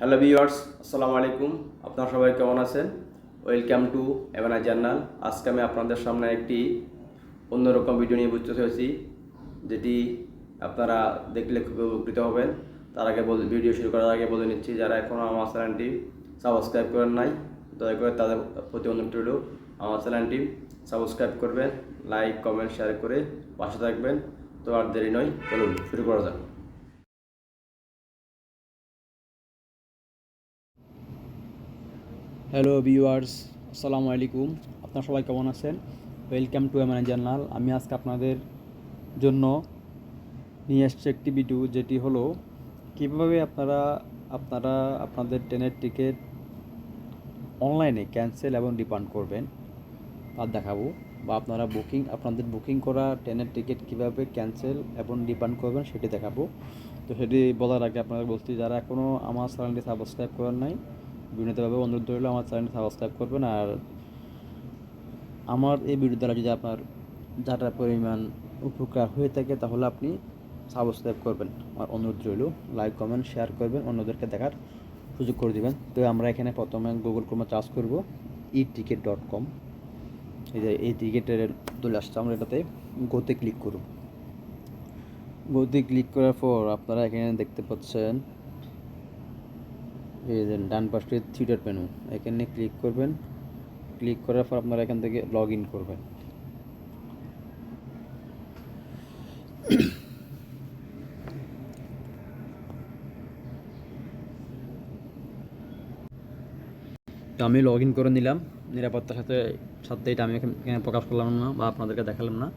Hello viewers, আসসালামু আলাইকুম। আপনারা সবাই কেমন আছেন? ওয়েলকাম টু এমএনআই জার্নাল আজকে আমি আপনাদের সামনে একটি অন্যরকম ভিডিও নিয়ে উপস্থিত হয়েছি, যেটি আপনারা দেখলে খুব উপকৃত হবেন। তার আগে বল ভিডিও শুরু করার আগে বলে নিচ্ছি, যারা এখনও আমার চ্যানেলটি সাবস্ক্রাইব করেন নাই, দয়া করে তাদের প্রতি অনুরোধ রইল, আমার চ্যানেলটি সাবস্ক্রাইব করবেন লাইক কমেন্ট শেয়ার করে পাশে থাকবেন। তো আর দেরি নয়, চলুন, শুরু করা যাক। হ্যালো ভিউয়ার্স আসসালামু আলাইকুম আপনারা সবাই কেমন আছেন? ওয়েলকাম টু এমএন জার্নাল আমি আজকে আপনাদের জন্য নিয়ে এসছি একটি ভিডিও যেটি হলো কীভাবে আপনারা আপনারা আপনাদের ট্রেনের টিকিট অনলাইনে ক্যান্সেল এবং রিফান্ড করবেন তা দেখাবো। বা আপনারা বুকিং আপনাদের বুকিং করা ট্রেনের টিকিট কীভাবে ক্যান্সেল এবং রিফান্ড করবেন সেটি দেখাবো। তো সেটি বলার আগে আপনারা বলছি, যারা এখনও আমার চ্যানেলটি সাবস্ক্রাইব করেন নাই বিভিন্নভাবে অনুরোধ রইল, আমার চ্যানেলটি সাবস্ক্রাইব করবেন আর আমার এই ভিডিও দ্বারা যদি আপনার যাটার পরিমাণ উপকার হয়ে থাকে তাহলে আপনি সাবস্ক্রাইব করবেন। আমার অনুরোধ রইল লাইক কমেন্ট শেয়ার করবেন, অন্যদেরকে দেখার সুযোগ করে দিবেন। তো আমরা এখানে প্রথমে গুগল ক্রোমে চার্জ করব ই টিকিট ডট কম এই যে এই টিকিটের চলে আসছে, আমরা এটাতে গোতে ক্লিক করব। গোতে ক্লিক করার পর আপনারা এখানে দেখতে পাচ্ছেন এই যে ডান পাশে ডট মেনু এখানে ক্লিক করবেন। ক্লিক করার পর আপনারা এখান থেকে লগ ইন করবেন। তো আমি লগ ইন করে নিলাম। নিরাপত্তার সাথে সাথে এটা আমি এখানে প্রকাশ করলাম না বা আপনাদেরকে দেখালাম না।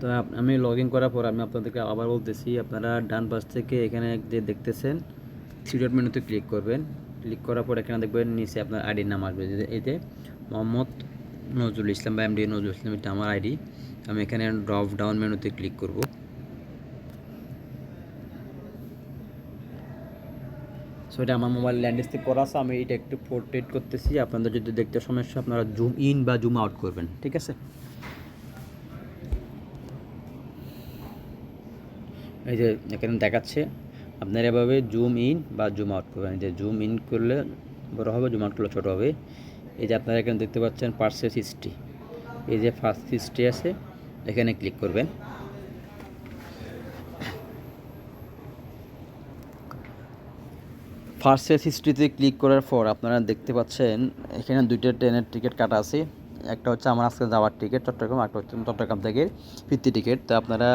তো আমি লগ ইন করার পর আমি আপনাদেরকে আবার বলতেছি, আপনারা ডান পাশ থেকে এখানে যে দেখতেছেন থ্রি মেনুতে ক্লিক করবেন। ক্লিক করার পর এখানে দেখবেন নিচে আপনার আইডির নাম আসবে। এতে মোহাম্মদ নজরুল ইসলাম বা এমডি নজরুল ইসলাম, এটা আমার আইডি আমি এখানে ড্রপ ডাউন মেনুতে ক্লিক করব। সো এটা আমার মোবাইল ল্যান্ডস্কেপ করা আছে। আমি এটা একটু পোর্ট্রেট করতেছি। আপনাদের যদি দেখতে সমস্যা, আপনারা জুম ইন বা জুম আউট করবেন। ঠিক আছে? এই যে এখানে দেখাচ্ছে। আপনারা এভাবে জুম ইন বা জুম আউট করবেন। যে জুম ইন করলে বড় হবে জুম আউট করলে ছোটো হবে। এই যে আপনারা এখানে দেখতে পাচ্ছেন পার্সেস হিস্ট্রি এই যে ফার্স্ট হিস্ট্রি আছে, এখানে ক্লিক করবেন। ফার্স্টের হিস্ট্রিতে ক্লিক করার পর আপনারা দেখতে পাচ্ছেন, এখানে দুইটা ট্রেনের টিকিট কাটা আছে। একটা হচ্ছে আমার আজকে যাওয়ার টিকিট চট্টগ্রাম একটা হচ্ছে চট্টগ্রাম থেকে ফিরতি টিকিট তো আপনারা,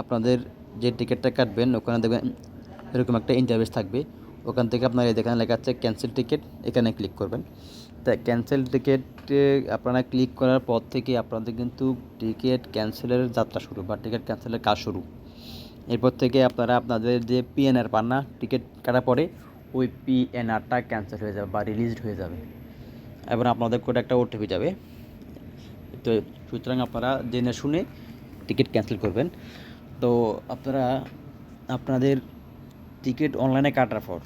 আপনাদের যে টিকিটটা কাটবেন, ওখানে দেখবেন এরকম একটা ইন্টারভেস থাকবে। ওখান থেকে আপনার এই যেখানে লেখা আছে ক্যান্সেল টিকিট এখানে ক্লিক করবেন। তা ক্যান্সেল টিকিটে আপনারা ক্লিক করার পর থেকে আপনাদের কিন্তু টিকিট ক্যান্সেলের যাত্রা শুরু বা টিকিট ক্যান্সেলের কাজ শুরু। এরপর থেকে আপনারা আপনাদের যে পিএনআর পান না টিকিট কাটার পরে ওই পিএনআরটা ক্যান্সেল হয়ে যাবে বা রিলিজড হয়ে যাবে। এবং আপনাদের করে একটা ওটিপি যাবে। তো সুতরাং আপনারা জেনে শুনে টিকিট ক্যান্সেল করবেন। তো আপনারা, আপনাদের টিকিট অনলাইনে কাটার পর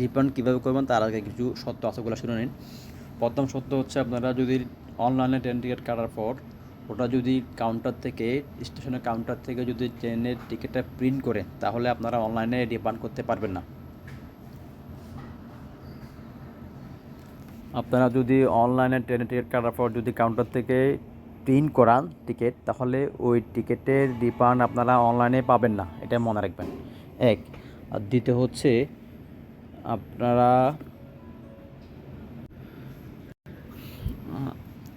রিফান্ড কীভাবে করবেন তার আগে কিছু সত্য আশাগুলো শুনে নিন। প্রথম সত্য হচ্ছে আপনারা যদি অনলাইনে ট্রেন টিকিট কাটার পর ওটা যদি কাউন্টার থেকে স্টেশনের কাউন্টার থেকে যদি ট্রেনের টিকিটটা প্রিন্ট করে, তাহলে আপনারা অনলাইনে রিফান্ড করতে পারবেন না। আপনারা যদি অনলাইনে ট্রেনের টিকিট কাটার পর যদি কাউন্টার থেকে প্রিন্ট করান টিকিট তাহলে ওই টিকিটের রিফান্ড আপনারা অনলাইনে পাবেন না। এটা মনে রাখবেন। এক। আর দ্বিতীয় হচ্ছে, আপনারা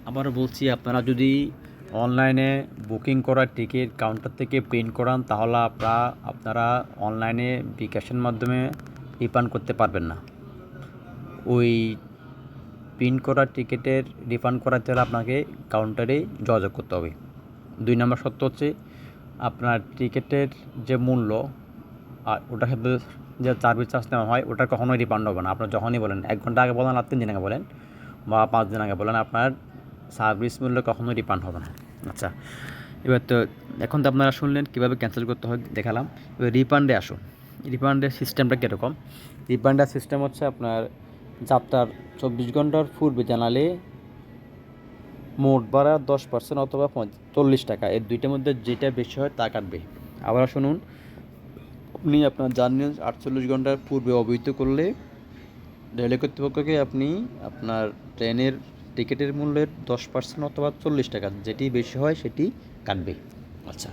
আবারও বলছি, আপনারা যদি অনলাইনে বুকিং করার টিকিট কাউন্টার থেকে প্রিন্ট করান, তাহলে আপনারা আপনারা অনলাইনে বিকাশের মাধ্যমে রিফান্ড করতে পারবেন না। ওই প্রিন্ট করা টিকিটের রিফান্ড করাতে হলে আপনাকে কাউন্টারে যোগাযোগ করতে হবে। দুই নম্বর সত্য হচ্ছে আপনার টিকিটের যে মূল্য, আর ওটার সাথে যে সার্ভিস চার্জ নেওয়া হয় ওটা কখনোই রিফান্ড হবে না। আপনার যখনই বলেন, এক ঘণ্টা আগে বলেন, আর তিন দিন আগে বলেন, বা পাঁচ দিন আগে বলেন, আপনার সার্ভিস মূল্য কখনোই রিফান্ড হবে না। আচ্ছা এবার তো এখন তো আপনারা শুনলেন কীভাবে ক্যান্সেল করতে হয়, দেখালাম। এবার রিফান্ডে আসুন। রিফান্ডের সিস্টেমটা কীরকম? রিফান্ডের সিস্টেম হচ্ছে আপনার যাত্রার চব্বিশ ঘণ্টার পূর্বে জানালে মোট ভাড়া দশ পার্সেন্ট অথবা চল্লিশ টাকা। এর দুইটার মধ্যে যেটা বেশি হয় তা কাটবে। আবার শুনুন। আপনি আপনার জার্নি আটচল্লিশ ঘণ্টার পূর্বে অবহিত করলে রেল কর্তৃপক্ষকে আপনি আপনার ট্রেনের টিকিটের মূল্যের দশ পার্সেন্ট অথবা চল্লিশ টাকা, যেটি বেশি হয় সেটি কাটবে। আচ্ছা।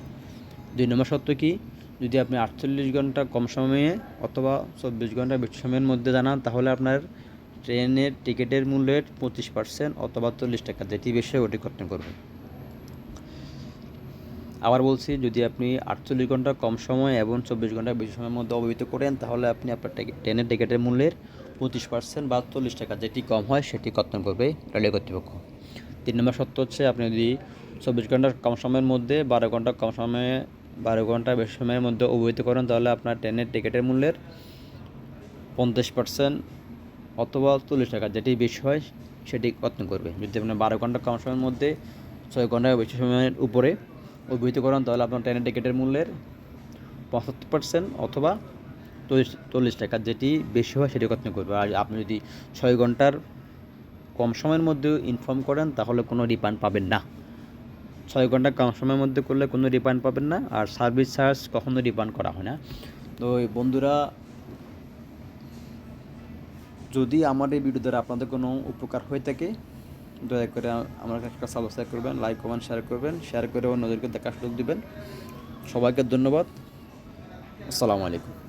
দুই নম্বর সত্য কি? যদি আপনি আটচল্লিশ ঘণ্টা কম সময়ে অথবা চব্বিশ ঘণ্টা বেশি সময়ের মধ্যে জানান, তাহলে আপনার ট্রেনের টিকিটের মূল্যের পঁচিশ পার্সেন্ট অথবা চল্লিশ টাকা যেটি বেশি ওটি কর্তন করবে আবার বলছি, যদি আপনি আটচল্লিশ ঘণ্টা কম সময় এবং চব্বিশ ঘণ্টা বেশি সময়ের মধ্যে অবহিত করেন, তাহলে আপনি আপনার ট্রেনের টিকিটের মূল্যের পঁচিশ পার্সেন্ট বা চল্লিশ টাকা, যেটি কম হয় সেটি কর্তন করবে রেলওয়ে কর্তৃপক্ষ। তিন নম্বর সত্য হচ্ছে, আপনি যদি চব্বিশ ঘণ্টার কম সময়ের মধ্যে বারো ঘণ্টা কম সময়ে, বারো ঘণ্টা বেশি সময়ের মধ্যে অবহিত করেন, তাহলে আপনার ট্রেনের টিকিটের মূল্যের পঞ্চাশ পার্সেন্ট অথবা চল্লিশ টাকা যেটি বেশি হয়, সেটি কর্তন করবে। যদি আপনার বারো ঘণ্টা কম সময়ের মধ্যে ছয় ঘণ্টা বেশি সময়ের উপরে অভিহিত করেন, তাহলে আপনার ট্রেনের টিকিটের মূল্যের পঁচাত্তর পার্সেন্ট অথবা চল্লিশ চল্লিশ টাকা যেটি বেশি হয়, সেটি কর্তন করবে। আর আপনি যদি ছয় ঘণ্টার কম সময়ের মধ্যে ইনফর্ম করেন, তাহলে কোনো রিফান্ড পাবেন না। ছয় ঘণ্টা কম সময়ের মধ্যে করলে কোনো রিফান্ড পাবেন না, আর সার্ভিস চার্জ কখনো রিফান্ড করা হয় না। তো বন্ধুরা যদি আমার এই ভিডিও দ্বারা আপনাদের কোনো উপকার হয়ে থাকে, দয়া করে আমার কাছে সাবস্ক্রাইব করবেন লাইক কমেন্ট শেয়ার করবেন শেয়ার করে অন্যদেরকে দেখার সুযোগ দেবেন। সবাইকে ধন্যবাদ। আসসালামু আলাইকুম।